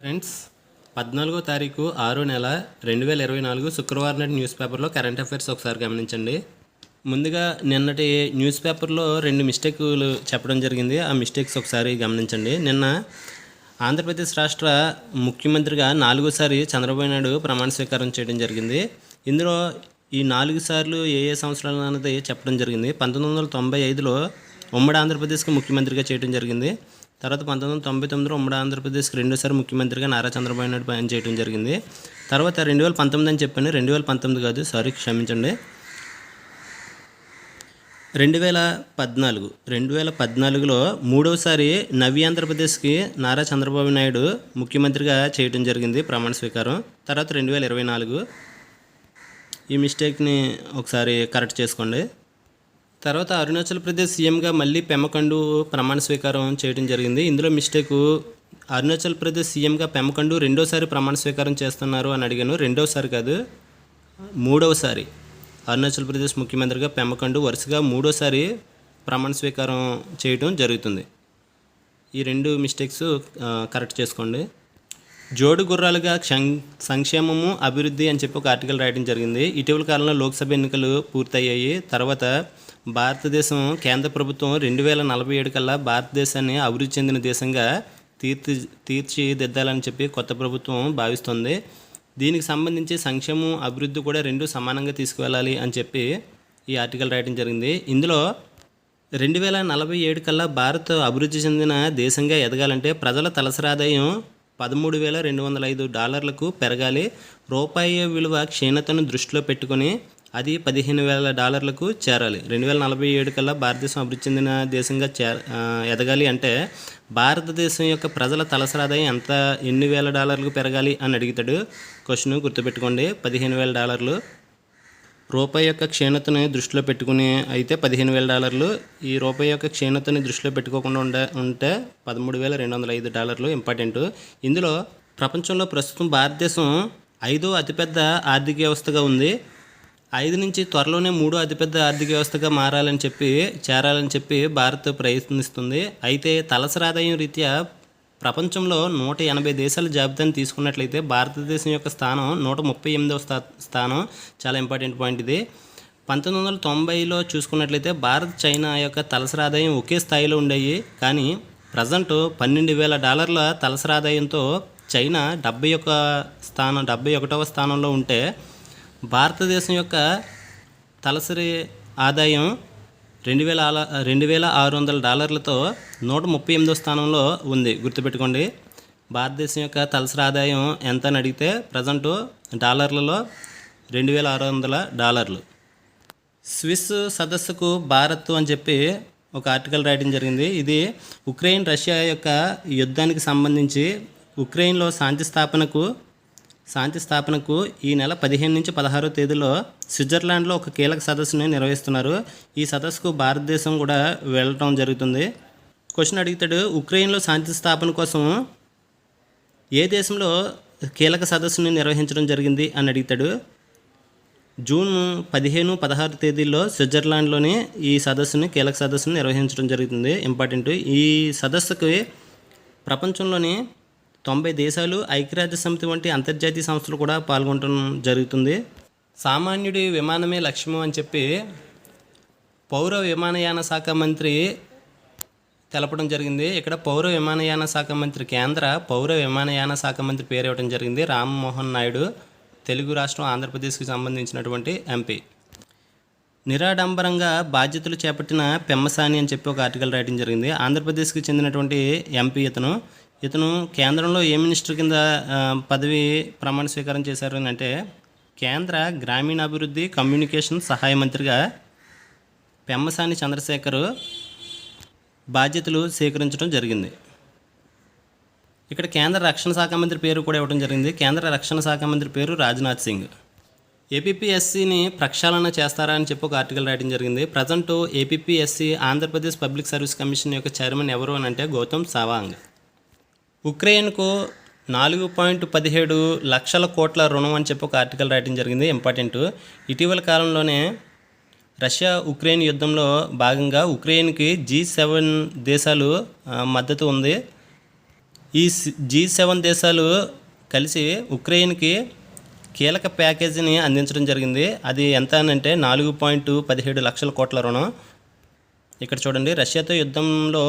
Friends పద్నాలుగో తారీఖు ఆరో నెల రెండు వేల ఇరవై నాలుగు శుక్రవారం నాటి న్యూస్ పేపర్లో కరెంట్ అఫైర్స్ ఒకసారి గమనించండి. ముందుగా నిన్నటి న్యూస్ పేపర్లో రెండు మిస్టేకులు చెప్పడం జరిగింది. ఆ మిస్టేక్స్ ఒకసారి గమనించండి. నిన్న ఆంధ్రప్రదేశ్ రాష్ట్ర ముఖ్యమంత్రిగా నాలుగోసారి చంద్రబాబు నాయుడు ప్రమాణ స్వీకారం చేయడం జరిగింది. ఇందులో ఈ నాలుగు సార్లు ఏ ఏ సంవత్సరాలు అన్నది చెప్పడం జరిగింది. పంతొమ్మిది వందల తొంభై ఐదులో ఉమ్మడి ఆంధ్రప్రదేశ్కి ముఖ్యమంత్రిగా చేయడం జరిగింది. తర్వాత పంతొమ్మిది వందల తొంభై తొమ్మిదిలో ఉమ్మడి ఆంధ్రప్రదేశ్కి రెండోసారి ముఖ్యమంత్రిగా నారా చంద్రబాబు నాయుడు పనిచేయడం జరిగింది. తర్వాత రెండు వేల పంతొమ్మిది అని చెప్పాను. రెండు వేల పంతొమ్మిది కాదు సారీ క్షమించండి. రెండు వేల పద్నాలుగు రెండు వేల పద్నాలుగులో మూడవసారి నవ్య ఆంధ్రప్రదేశ్కి నారా చంద్రబాబు నాయుడు ముఖ్యమంత్రిగా చేయడం జరిగింది ప్రమాణ స్వీకారం. తర్వాత రెండు వేల ఇరవై నాలుగు ఈ మిస్టేక్ని ఒకసారి కరెక్ట్ చేసుకోండి. తర్వాత అరుణాచల్ ప్రదేశ్ సీఎంగా మళ్ళీ పెమ్మకండు ప్రమాణ స్వీకారం చేయడం జరిగింది. ఇందులో మిస్టేక్ అరుణాచల్ ప్రదేశ్ సీఎంగా పెమ్మకండు రెండోసారి ప్రమాణ స్వీకారం చేస్తున్నారు అని అడిగాను. రెండోసారి కాదు మూడవసారి అరుణాచల్ ప్రదేశ్ ముఖ్యమంత్రిగా పెమ్మకండు వరుసగా మూడోసారి ప్రమాణ స్వీకారం చేయడం జరుగుతుంది. ఈ రెండు మిస్టేక్స్ కరెక్ట్ చేసుకోండి. జోడు గుర్రాలుగా క్షం సంక్షేమము అభివృద్ధి అని చెప్పి ఒక ఆర్టికల్ రాయడం జరిగింది. ఇటీవల కాలంలో లోక్సభ ఎన్నికలు పూర్తయ్యాయి. తర్వాత భారతదేశం కేంద్ర ప్రభుత్వం రెండు వేల నలభై ఏడు కల్లా భారతదేశాన్ని అభివృద్ధి చెందిన దేశంగా తీర్చి తీర్చిదిద్దాలని చెప్పి కొత్త ప్రభుత్వం భావిస్తుంది. దీనికి సంబంధించి సంక్షేమం అభివృద్ధి కూడా రెండు సమానంగా తీసుకువెళ్ళాలి అని చెప్పి ఈ ఆర్టికల్ రాయడం జరిగింది. ఇందులో రెండు వేల నలభై ఏడు కల్లా భారత్ అభివృద్ధి చెందిన దేశంగా ఎదగాలంటే ప్రజల తలసరాదాయం పదమూడు వేల రెండు వందల ఐదు డాలర్లకు పెరగాలి. రూపాయి విలువ క్షీణతను దృష్టిలో పెట్టుకొని అది పదిహేను వేల డాలర్లకు చేరాలి. రెండు వేల నలభై ఏడు కల్లా భారతదేశం అభివృద్ధి చెందిన దేశంగా చే ఎదగాలి అంటే భారతదేశం యొక్క ప్రజల తలసరి ఆదాయం ఎంత ఎన్ని వేల డాలర్లకు పెరగాలి అని అడుగుతాడు. క్వశ్చన్ గుర్తుపెట్టుకోండి. పదిహేను వేల డాలర్లు రూపాయి యొక్క క్షీణతని దృష్టిలో పెట్టుకుని అయితే పదిహేను వేల డాలర్లు ఈ రూపాయి యొక్క క్షీణతని దృష్టిలో పెట్టుకోకుండా ఉండే ఉంటే పదమూడు వేల రెండు వందల ఐదు డాలర్లు ఇంపార్టెంట్. ఇందులో ప్రపంచంలో ప్రస్తుతం భారతదేశం ఐదో అతిపెద్ద ఆర్థిక వ్యవస్థగా ఉంది. ఐదు నుంచి త్వరలోనే మూడో అతిపెద్ద ఆర్థిక వ్యవస్థగా మారాలని చెప్పి చేరాలని చెప్పి భారత్ ప్రయత్నిస్తుంది. అయితే తలసరి ఆదాయం రీత్యా ప్రపంచంలో నూట ఎనభై దేశాల జాబితాను తీసుకున్నట్లయితే భారతదేశం యొక్క స్థానం నూట ముప్పై ఎనిమిదవ స్థా స్థానం. చాలా ఇంపార్టెంట్ పాయింట్ ఇది. పంతొమ్మిది వందల తొంభైలో చూసుకున్నట్లయితే భారత్ చైనా యొక్క తలసరి ఆదాయం ఒకే స్థాయిలో ఉండేవి కానీ ప్రజెంట్ పన్నెండు వేల డాలర్ల తలసరి ఆదాయంతో చైనా డెబ్బై ఒక స్థానం డెబ్బై ఒకటవ స్థానంలో ఉంటే భారతదేశం యొక్క తలసరి ఆదాయం రెండు వేల రెండు వేల ఆరు వందల డాలర్లతో నూట ముప్పై ఎనిమిదో స్థానంలో ఉంది. గుర్తుపెట్టుకోండి భారతదేశం యొక్క తలసరి ఆదాయం ఎంత అని అడిగితే ప్రజెంట్ డాలర్లలో రెండు వేల ఆరు వందల డాలర్లు. స్విస్ సదస్సుకు భారత్ అని చెప్పి ఒక ఆర్టికల్ రాయడం జరిగింది. ఇది ఉక్రెయిన్ రష్యా యొక్క యుద్ధానికి సంబంధించి ఉక్రెయిన్లో శాంతి స్థాపనకు శాంతి స్థాపనకు ఈ నెల పదిహేను నుంచి పదహారో తేదీలో స్విట్జర్లాండ్లో ఒక కీలక సదస్సుని నిర్వహిస్తున్నారు. ఈ సదస్సుకు భారతదేశం కూడా వెళ్ళటం జరుగుతుంది. క్వశ్చన్ అడుగుతాడు ఉక్రెయిన్లో శాంతి స్థాపన కోసం ఏ దేశంలో కీలక సదస్సుని నిర్వహించడం జరిగింది అని అడుగుతాడు. జూన్ పదిహేను పదహారు తేదీల్లో స్విట్జర్లాండ్లోని ఈ సదస్సుని కీలక సదస్సుని నిర్వహించడం జరుగుతుంది. ఇంపార్టెంట్ ఈ సదస్సుకి ప్రపంచంలోని తొంభై దేశాలు ఐక్యరాజ్య సమితి వంటి అంతర్జాతీయ సంస్థలు కూడా పాల్గొనడం జరుగుతుంది. సామాన్యుడి విమానమే లక్ష్యం అని చెప్పి పౌర విమానయాన శాఖ మంత్రి తెలపడం జరిగింది. ఇక్కడ పౌర విమానయాన శాఖ మంత్రి కేంద్ర పౌర విమానయాన శాఖ మంత్రి పేరు ఇవ్వడం జరిగింది. రామ్మోహన్ నాయుడు తెలుగు రాష్ట్రం ఆంధ్రప్రదేశ్కి సంబంధించినటువంటి ఎంపీ. నిరాడంబరంగా బాధ్యతలు చేపట్టిన పెమ్మసాని అని చెప్పి ఒక ఆర్టికల్ రాయడం జరిగింది. ఆంధ్రప్రదేశ్కి చెందినటువంటి ఎంపీ ఇతను. ఇతను కేంద్రంలో ఏ మినిస్టర్ కింద పదవి ప్రమాణ స్వీకారం చేశారు అని అంటే కేంద్ర గ్రామీణాభివృద్ధి కమ్యూనికేషన్ సహాయ మంత్రిగా పెమ్మసాని చంద్రశేఖర్ బాధ్యతలు స్వీకరించడం జరిగింది. ఇక్కడ కేంద్ర రక్షణ శాఖ మంత్రి పేరు కూడా ఇవ్వడం జరిగింది. కేంద్ర రక్షణ శాఖ మంత్రి పేరు రాజ్నాథ్ సింగ్. ఏపీఎస్సిని ప్రక్షాళన చేస్తారా అని చెప్పి ఒక ఆర్టికల్ రాయడం జరిగింది. Present APSC Andhra Pradesh public service commission యొక్క చైర్మన్ ఎవరు అని అంటే గౌతమ్ సవాంగ్. ఉక్రెయిన్కు నాలుగు పాయింట్ పదిహేడు లక్షల కోట్ల రుణం అని చెప్పి ఒక ఆర్టికల్ రాయడం జరిగింది ఇంపార్టెంట్. ఇటీవల కాలంలోనే రష్యా ఉక్రెయిన్ యుద్ధంలో భాగంగా ఉక్రెయిన్కి జీ సెవెన్ దేశాలు మద్దతు ఉంది. ఈ జీ సెవెన్ దేశాలు కలిసి ఉక్రెయిన్కి కీలక ప్యాకేజీని అందించడం జరిగింది. అది ఎంత అని అంటే నాలుగు పాయింట్ పదిహేడు లక్షల కోట్ల రుణం. ఇక్కడ చూడండి రష్యాతో యుద్ధంలో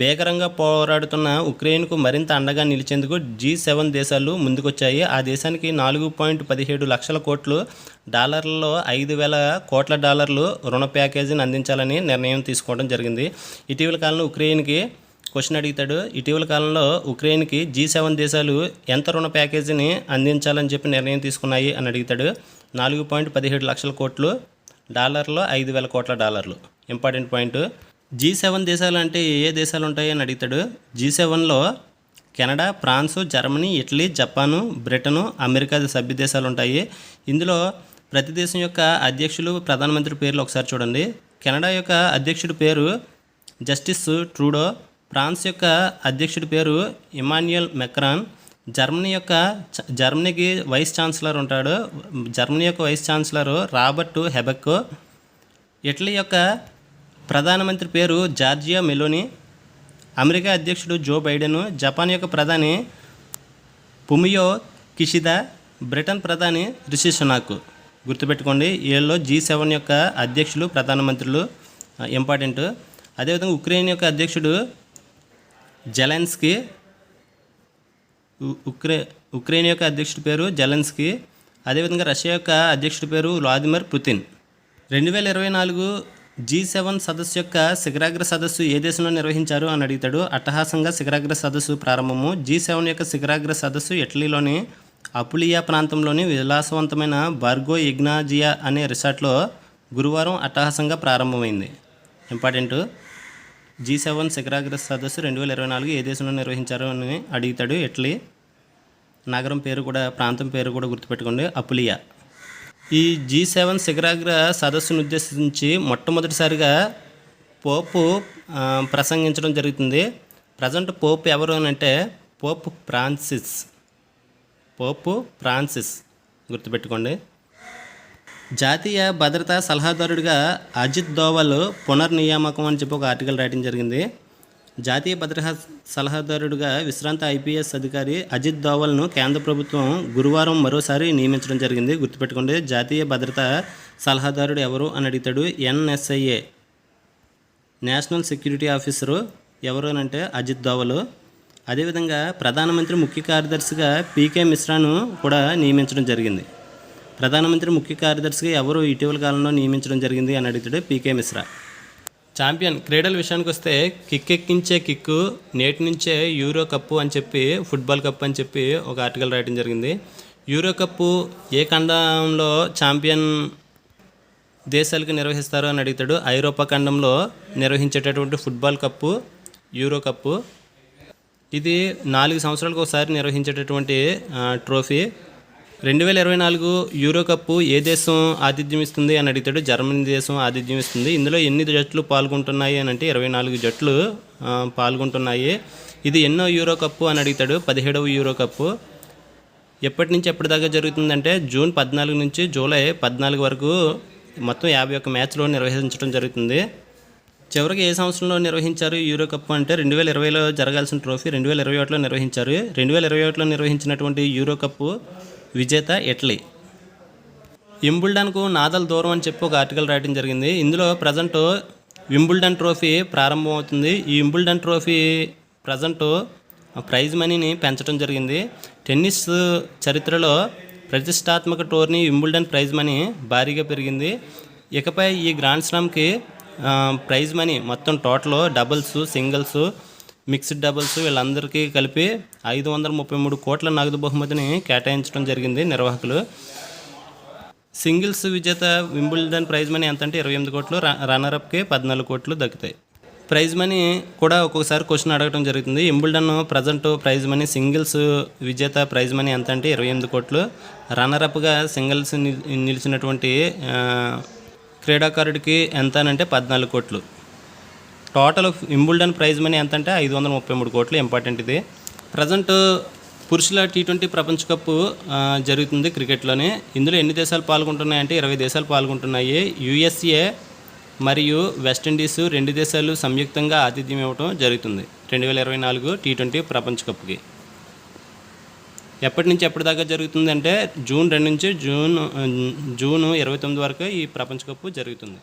భీకరంగా పోరాడుతున్న ఉక్రెయిన్కు మరింత అండగా నిలిచేందుకు జీ సెవెన్ దేశాలు ముందుకొచ్చాయి. ఆ దేశానికి నాలుగు పాయింట్ పదిహేడు లక్షల కోట్లు డాలర్లలో ఐదు వేల కోట్ల డాలర్లు రుణ ప్యాకేజీని అందించాలని నిర్ణయం తీసుకోవడం జరిగింది. ఇటీవల కాలంలో ఉక్రెయిన్కి క్వశ్చన్ అడుగుతాడు ఇటీవల కాలంలో ఉక్రెయిన్కి జీ సెవెన్ దేశాలు ఎంత రుణ ప్యాకేజీని అందించాలని చెప్పి నిర్ణయం తీసుకున్నాయి అని అడుగుతాడు. నాలుగు పాయింట్ పదిహేడు లక్షల కోట్లు డాలర్లో ఐదు వేల కోట్ల డాలర్లు. Important point. జీ సెవెన్ దేశాలు అంటే ఏ ఏ దేశాలు ఉంటాయి అని అడుగుతాడు. జీ సెవెన్లో Canada France Germany Italy Japan Britain America సభ్య దేశాలు ఉంటాయి ఇందులో ప్రతి దేశం యొక్క అధ్యక్షులు ప్రధానమంత్రి పేర్లు ఒకసారి చూడండి. కెనడా యొక్క అధ్యక్షుడి పేరు జస్టిస్ ట్రూడో. ఫ్రాన్స్ యొక్క అధ్యక్షుడి పేరు ఇమాన్యుయల్ మెక్రాన్. జర్మనీ యొక్క జర్మనీకి వైస్ ఛాన్సలర్ ఉంటాడు. జర్మనీ యొక్క వైస్ ఛాన్సలర్ రాబర్ట్ హెబెక్కో ఇటలీ యొక్క ప్రధానమంత్రి పేరు జార్జియా మెలోని. అమెరికా అధ్యక్షుడు జో బైడెన్. జపాన్ యొక్క ప్రధాని పుమియో కిషిదా. బ్రిటన్ ప్రధాని రిషి సునాక్. గుర్తుపెట్టుకోండి వీళ్ళలో జీ సెవెన్ యొక్క అధ్యక్షులు ప్రధానమంత్రులు ఇంపార్టెంట్. అదేవిధంగా ఉక్రెయిన్ యొక్క అధ్యక్షుడు జెలెన్స్కి ఉక్రే ఉక్రెయిన్ యొక్క అధ్యక్షుడి పేరు జెలెన్స్కీ అదేవిధంగా రష్యా యొక్క అధ్యక్షుడి పేరు వ్లాదిమిర్ పుతిన్. రెండు వేల ఇరవై నాలుగు జీ సెవెన్ సదస్సు యొక్క శిఖరాగ్ర సదస్సు ఏ దేశంలో నిర్వహించారు అని అడుగుతాడు. అట్టహాసంగా శిఖరాగ్ర సదస్సు ప్రారంభము. జీ సెవెన్ యొక్క శిఖరాగ్ర సదస్సు ఇటలీలోని అపులియా ప్రాంతంలోని విలాసవంతమైన బార్గో ఇగ్నాజియా అనే రిసార్ట్లో గురువారం అట్టహాసంగా ప్రారంభమైంది. ఇంపార్టెంట్ జీ సెవెన్ శిఖరాగ్ర సదస్సు రెండు వేల ఇరవై నాలుగు ఏ దేశంలో నిర్వహించారు అని అడుగుతాడు ఇటలీ నగరం పేరు కూడా ప్రాంతం పేరు కూడా గుర్తుపెట్టుకోండి. అపులియా. ఈ జీ సెవెన్ శిఖరాగ్ర సదస్సును ఉద్దేశించి మొట్టమొదటిసారిగా పోపు ప్రసంగించడం జరుగుతుంది. ప్రజెంట్ పోపు ఎవరు అని అంటే పోపు ఫ్రాన్సిస్. పోపు ఫ్రాన్సిస్ గుర్తుపెట్టుకోండి. జాతీయ భద్రతా సలహాదారుడిగా అజిత్ దోవల్ పునర్నియామకం అని చెప్పి ఒక ఆర్టికల్ రాయడం జరిగింది. జాతీయ భద్రతా సలహాదారుడిగా విశ్రాంత ఐపీఎస్ అధికారి అజిత్ దోవల్ను కేంద్ర ప్రభుత్వం గురువారం మరోసారి నియమించడం జరిగింది. గుర్తుపెట్టుకోండి జాతీయ భద్రతా సలహాదారుడు ఎవరు అని అడుగుతాడు ఎన్ఎస్ఐఏ నేషనల్ సెక్యూరిటీ ఆఫీసరు ఎవరు అని అంటే అజిత్ దోవల్. అదేవిధంగా ప్రధానమంత్రి ముఖ్య కార్యదర్శిగా పీకే మిశ్రాను కూడా నియమించడం జరిగింది. ప్రధానమంత్రి ముఖ్య కార్యదర్శిగా ఎవరు ఇటీవల కాలంలో నియమించడం జరిగింది అని అడుగుతాడు పీకే మిశ్రా. ఛాంపియన్ క్రీడల విషయానికి వస్తే కిక్ ఎక్కించే కిక్కు నేటి నుంచే యూరో కప్పు అని చెప్పి ఫుట్బాల్ కప్ అని చెప్పి ఒక ఆర్టికల్ రాయడం జరిగింది. యూరో కప్పు ఏ ఖండంలో ఛాంపియన్ దేశాలకు నిర్వహిస్తారు అని అడుగుతాడు. ఐరోపా ఖండంలో నిర్వహించేటటువంటి ఫుట్బాల్ కప్పు యూరో కప్పు. ఇది నాలుగు సంవత్సరాలకు ఒకసారి నిర్వహించేటటువంటి ట్రోఫీ. రెండు వేల ఇరవై నాలుగు యూరో కప్పు ఏ దేశం ఆతిథ్యం ఇస్తుంది అని అడుగుతాడు జర్మనీ దేశం ఆతిథ్యం ఇస్తుంది. ఇందులో ఎన్ని జట్లు పాల్గొంటున్నాయి అని అంటే ఇరవై నాలుగు జట్లు పాల్గొంటున్నాయి. ఇది ఎన్నో యూరో కప్పు అని అడుగుతాడు. పదిహేడవ యూరో కప్పు. ఎప్పటి నుంచి ఎప్పటిదాకా జరుగుతుందంటే జూన్ పద్నాలుగు నుంచి జూలై పద్నాలుగు వరకు మొత్తం యాభై ఒక్క మ్యాచ్లో నిర్వహించడం జరుగుతుంది. చివరికి ఏ సంవత్సరంలో నిర్వహించారు యూరో కప్ అంటే రెండు వేల ఇరవైలో జరగాల్సిన ట్రోఫీ రెండు వేల ఇరవై ఒకటిలో నిర్వహించారు. రెండు వేల ఇరవై ఒకటిలో నిర్వహించినటువంటి యూరో కప్పు విజేత ఇటలీ వింబుల్డన్కు నాదల్ దూరం అని చెప్పి ఒక ఆర్టికల్ రాయడం జరిగింది. ఇందులో ప్రజెంట్ వింబుల్డన్ ట్రోఫీ ప్రారంభమవుతుంది. ఈ వింబుల్డన్ ట్రోఫీ ప్రజెంట్ ప్రైజ్ మనీని పెంచడం జరిగింది. టెన్నిస్ చరిత్రలో ప్రతిష్టాత్మక టోర్నీ వింబుల్డన్ ప్రైజ్ మనీ భారీగా పెరిగింది. ఇకపై ఈ గ్రాండ్ స్లామ్కి ప్రైజ్ మనీ మొత్తం total doubles singles mixed doubles వీళ్ళందరికీ కలిపి ఐదు వందల ముప్పై మూడు కోట్ల నగదు బహుమతిని కేటాయించడం జరిగింది నిర్వాహకులు. సింగిల్స్ విజేత వింబుల్డన్ ప్రైజ్ మనీ ఎంత అంటే ఇరవై ఎనిమిది కోట్లు ర- రన్నరప్కి పద్నాలుగు కోట్లు దక్కుతాయి. ప్రైజ్ మనీ కూడా ఒక్కొక్కసారి క్వశ్చన్ అడగడం జరుగుతుంది. Wimbledon present prize money singles విజేత ప్రైజ్ మనీ ఎంత అంటే ఇరవై ఎనిమిది కోట్లు. రన్నరప్గా సింగిల్స్ నిలిచినటువంటి క్రీడాకారుడికి ఎంత అని అంటే పద్నాలుగు కోట్లు. టోటల్ ఇంబుల్డన్ ప్రైజ్ మనీ ఎంత అంటే ఐదు వందల ముప్పై మూడు కోట్లు ఇంపార్టెంట్ ఇది. ప్రజెంట్ uh, పురుషుల టీ ట్వంటీ ప్రపంచ కప్ uh, జరుగుతుంది క్రికెట్లోనే ఇందులో ఎన్ని దేశాలు పాల్గొంటున్నాయంటే ఇరవై దేశాలు పాల్గొంటున్నాయి. యుఎస్ఏ మరియు వెస్టిండీస్ రెండు దేశాలు సంయుక్తంగా ఆతిథ్యం ఇవ్వడం జరుగుతుంది. రెండు వేల ఇరవై నాలుగు టీ ట్వంటీ ప్రపంచ కప్కి. ఎప్పటి నుంచి ఎప్పటి దాకా జరుగుతుంది అంటే జూన్ రెండు నుంచి జూన్ uh, జూన్ ఇరవై తొమ్మిది వరకు ఈ ప్రపంచ కప్ జరుగుతుంది.